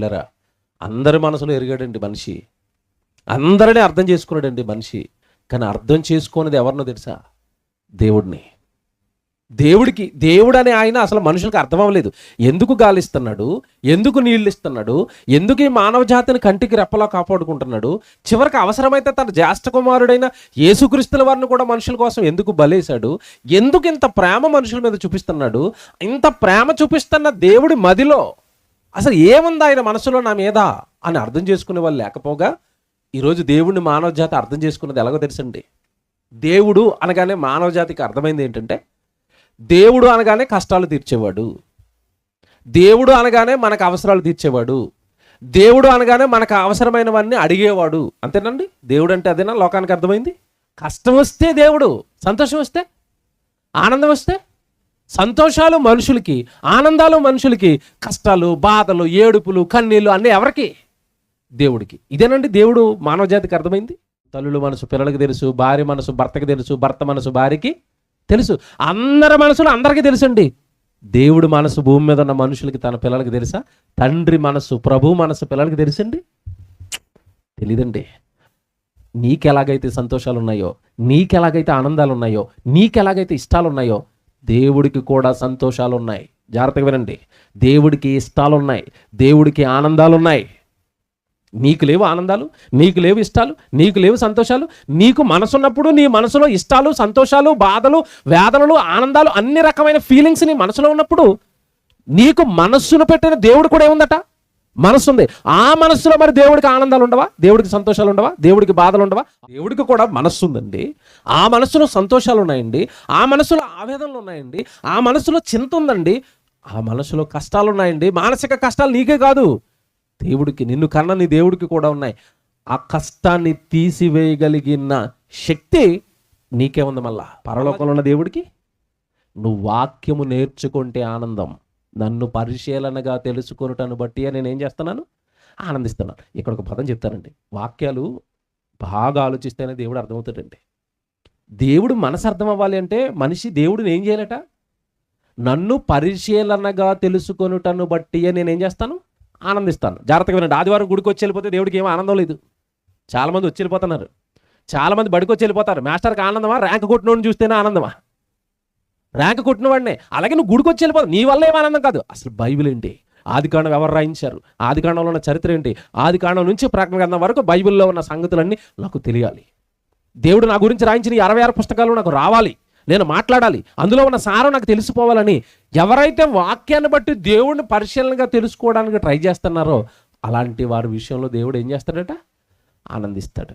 ప్రియులరా అందరి మనసులో ఎరిగాడండి మనిషి. అందరినీ అర్థం చేసుకున్నాడండి మనిషి. కానీ అర్థం చేసుకునేది ఎవరినో తెలుసా? దేవుడిని. దేవుడికి దేవుడు అనే ఆయన అసలు మనుషులకు అర్థం అవ్వలేదు ఎందుకు గాలిస్తున్నాడు? ఎందుకు నీళ్ళు ఇస్తున్నాడు ఎందుకు ఈ మానవ జాతిని కంటికి రెప్పలా కాపాడుకుంటున్నాడు? చివరికి అవసరమైతే తన జ్యేష్ఠ కుమారుడైన యేసుక్రీస్తుల వారిని కూడా మనుషుల కోసం ఎందుకు బలేశాడు? ఎందుకు ఇంత ప్రేమ మనుషుల మీద చూపిస్తున్నాడు? ఇంత ప్రేమ చూపిస్తున్న దేవుడి మదిలో అసలు ఏముంది ఆయన మనసులో నా మీద అని అర్థం చేసుకునే వాళ్ళు లేకపోగా ఈరోజు దేవుడిని మానవజాతి అర్థం చేసుకున్నది ఎలాగో తెలుసండి. దేవుడు అనగానే మానవజాతికి అర్థమైంది ఏంటంటే దేవుడు అనగానే కష్టాలు తీర్చేవాడు. దేవుడు అనగానే మనకు అవసరాలు తీర్చేవాడు. దేవుడు అనగానే మనకు అవసరమైనవన్నీ అడిగేవాడు. అంతేనండి? దేవుడు అంటే అదేనా? లోకానికి అర్థమైంది? కష్టం వస్తే దేవుడు సంతోషం వస్తే? ఆనందం వస్తే? సంతోషాలు మనుషులకి ఆనందాలు మనుషులకి కష్టాలు బాధలు ఏడుపులు కన్నీళ్ళు అన్నీ ఎవరికి? దేవుడికి. ఇదేనండి దేవుడు మానవ జాతికి అర్థమైంది? తల్లుల మనసు పిల్లలకి తెలుసు భార్య మనసు భర్తకి తెలుసు భర్త మనసు భార్యకి తెలుసు. అందరి మనసులు అందరికీ తెలుసండి. దేవుడు మనసు భూమి మీద ఉన్న మనుషులకి తన పిల్లలకి తెలుసా? తండ్రి మనసు ప్రభు మనసు పిల్లలకి తెలుసండి? తెలీదండి. నీకెలాగైతే సంతోషాలు ఉన్నాయో నీకెలాగైతే ఆనందాలు ఉన్నాయో నీకెలాగైతే ఇష్టాలు ఉన్నాయో దేవుడికి కూడా సంతోషాలు ఉన్నాయి జాగ్రత్తగా వినండి. దేవుడికి ఇష్టాలు ఉన్నాయి దేవుడికి ఆనందాలు ఉన్నాయి నీకు లేవు ఆనందాలు నీకు లేవు ఇష్టాలు నీకు లేవు సంతోషాలు నీకు మనసున్నప్పుడు నీ మనసులో ఇష్టాలు సంతోషాలు బాధలు వేదనలు ఆనందాలు అన్ని రకమైన ఫీలింగ్స్ నీ మనసులో ఉన్నప్పుడు నీకు మనస్సును పెట్టిన దేవుడు కూడా ఏముందట? మనసుంది. ఉంది ఆ మనస్సులో మరి దేవుడికి ఆనందాలు ఉండవా దేవుడికి సంతోషాలు ఉండవా దేవుడికి బాధలు ఉండవా దేవుడికి కూడా మనస్సు ఉందండి ఆ మనస్సులో సంతోషాలు ఉన్నాయండి ఆ మనసులో ఆవేదనలు ఉన్నాయండి ఆ మనసులో చింత ఉందండి ఆ మనసులో కష్టాలు ఉన్నాయండి మానసిక కష్టాలు నీకే కాదు. దేవుడికి నిన్ను కన్న నీ దేవుడికి కూడా ఉన్నాయి. ఆ కష్టాన్ని తీసివేయగలిగిన శక్తి నీకే ఉంది మళ్ళా. పరలోకంలో ఉన్న దేవుడికి? నువ్వు వాక్యము నేర్చుకుంటే ఆనందం. నన్ను పరిశీలనగా తెలుసుకొనుటను బట్టి నేను ఏం చేస్తున్నాను? ఆనందిస్తున్నాను. ఇక్కడ ఒక పదం చెప్తానండి. వాక్యాలు బాగా ఆలోచిస్తేనే దేవుడు అర్థమవుతాడండి. దేవుడు మనసు అర్థం అవ్వాలి అంటే మనిషి దేవుడిని ఏం చేయాలట? నన్ను పరిశీలనగా తెలుసుకొనుటను బట్టి నేను ఏం చేస్తాను? ఆనందిస్తాను. జాగ్రత్తగా వినండి. ఆదివారం గుడికి వచ్చి వెళ్ళిపోతే దేవుడికి ఏం ఆనందం లేదు. చాలామంది వచ్చి వెళ్ళిపోతున్నారు. చాలామంది బడికి వచ్చి వెళ్ళిపోతారు. మాస్టర్కి ఆనందమా? ర్యాంక్ కొట్టినోడిని చూస్తేనే ఆనందమా? ర్యాంక్ కొట్టిన వాడినే అలాగే నువ్వు గుడికి వచ్చి వెళ్ళిపోదు. నీ వల్ల ఏం ఆనందం కాదు. అసలు బైబిల్ ఏంటి? ఆదికాండం ఎవరు రాయించారు? ఆదికాండంలో ఉన్న చరిత్ర ఏంటి? ఆదికాండం నుంచి ప్రకటన గ్రంథం వరకు బైబిల్లో ఉన్న సంగతులన్నీ నాకు తెలియాలి. దేవుడు నా గురించి రాయించిన ఈ అరవై ఆరు పుస్తకాలు నాకు రావాలి. నేను మాట్లాడాలి. అందులో ఉన్న సారం నాకు తెలిసిపోవాలని ఎవరైతే వాక్యాన్ని బట్టి దేవుడిని పరిశీలనగా తెలుసుకోవడానికి ట్రై చేస్తున్నారో అలాంటి వారి విషయంలో దేవుడు ఏం చేస్తాడట? ఆనందిస్తాడు.